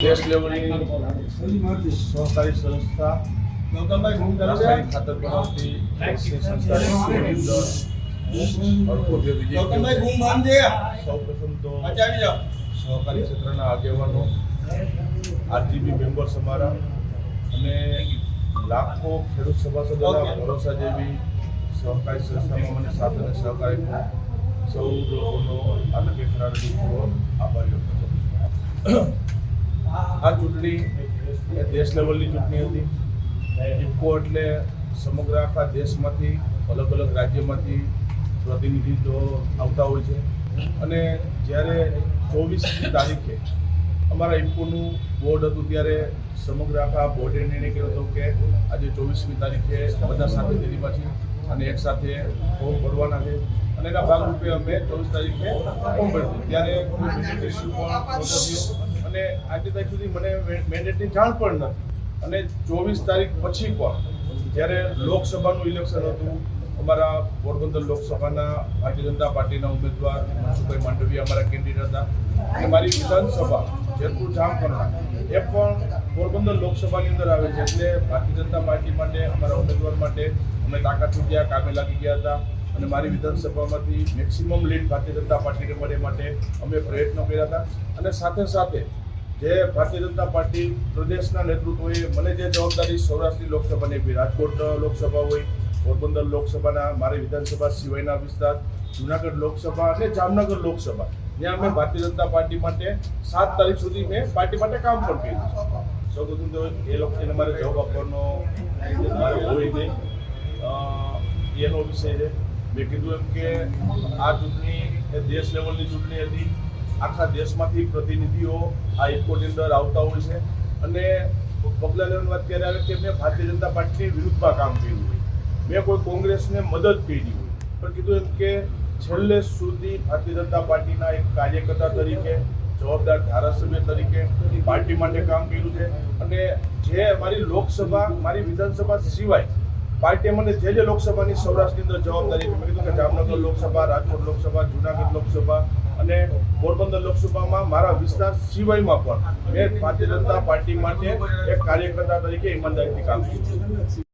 દેશ લેવલની સહકારી સંસ્થા ખાતર બનાવતી તો સહકારી ક્ષેત્રના આગેવાનો આરજીબી મેમ્બર્સ અમારા. અને લાખો ખેડૂત સભાસદોના ભરોસા જેવી સહકારી સંસ્થામાં મને સાથ અને સહકારી સૌ લોકોનો આનંદ ખરાબ આભાર આ ચૂંટણી એ દેશ લેવલની ચૂંટણી હતી. ઇફકો એટલે સમગ્ર આખા દેશમાંથી, અલગ અલગ રાજ્યમાંથી પ્રતિનિધિત્વ આવતા હોય છે. અને જ્યારે ચોવીસમી તારીખે અમારા ઇફકોનું બોર્ડ હતું, ત્યારે સમગ્ર આખા બોર્ડે નિર્ણય કર્યો હતો કે આજે ચોવીસમી તારીખે બધા સાથે દિલ્હી પાછી અને એક સાથે ફોર્મ ભરવાના છે. અને એના ભાગરૂપે અમે ચોવીસ તારીખે ફોર્મ ભર્યું. ત્યારે અને આજની તારીખ સુધી મને મેન્ડેટની જાણ પણ નથી. અને ચોવીસ તારીખ પછી પણ જ્યારે લોકસભાનું ઇલેક્શન હતું, અમારા પોરબંદર લોકસભાના ભારતીય જનતા પાર્ટીના ઉમેદવાર મનસુખભાઈ માંડવીયા અમારા કેન્ડિડેટ હતા. અને મારી વિધાનસભા જેતપુર જામકરણા એ પણ પોરબંદર લોકસભાની અંદર આવે છે. એટલે ભારતીય જનતા પાર્ટી માટે, અમારા ઉમેદવાર માટે અમે તાકાત ગયા, કામે લાગી ગયા હતા. અને મારી વિધાનસભામાંથી મેક્સિમમ લીડ ભારતીય જનતા પાર્ટીને મળે માટે અમે પ્રયત્નો કર્યા હતા. અને સાથે સાથે જે ભારતીય જનતા પાર્ટી પ્રદેશના નેતૃત્વએ મને જે જવાબદારી સૌરાષ્ટ્રની લોકસભાની આપી, રાજકોટ લોકસભા હોય, પોરબંદર લોકસભાના, મારી વિધાનસભા સિવાયના વિસ્તાર, જુનાગઢ લોકસભા અને જામનગર લોકસભા, જ્યાં મેં ભારતીય જનતા પાર્ટી માટે સાત તારીખ સુધી મેં પાર્ટી માટે કામ પણ કર્યું સૌ પ્રથમ તો એ લોકોને મારે જવાબ આપવાનો મારે હોય નહીં. એનો વિષય છે. મેં કીધું એમ કે આ ચૂંટણી એ દેશ લેવલની ચૂંટણી હતી. આખા દેશમાંથી પ્રતિનિધિઓ આ ઇફકોની અંદર આવતા હોય છે. અને પગલા લેવાની વાત ત્યારે આવે કે મેં ભારતીય જનતા પાર્ટીની વિરુદ્ધમાં કામ કર્યું હોય. મેં કોઈ કોંગ્રેસને મદદ કરી હોય. પણ કીધું એમ કે છેલ્લે સુધી ભારતીય જનતા પાર્ટીના એક કાર્યકર્તા તરીકે, જવાબદાર ધારાસભ્ય તરીકે પાર્ટી માટે કામ કર્યું છે. અને જે મારી લોકસભા, મારી વિધાનસભા સિવાય પાર્ટીએ મને જે જે લોકસભાની સૌરાષ્ટ્રની અંદર જવાબદારી. મેં કીધું કે જામનગર લોકસભા, રાજકોટ લોકસભા, જુનાગઢ લોકસભા અને પોરબંદર લોકસભામાં મારા વિસ્તાર સિવાયમાં પણ મેં ભારતીય જનતા પાર્ટી માટે એક કાર્યકર્તા તરીકે ઈમાનદારીથી કામ કર્યું.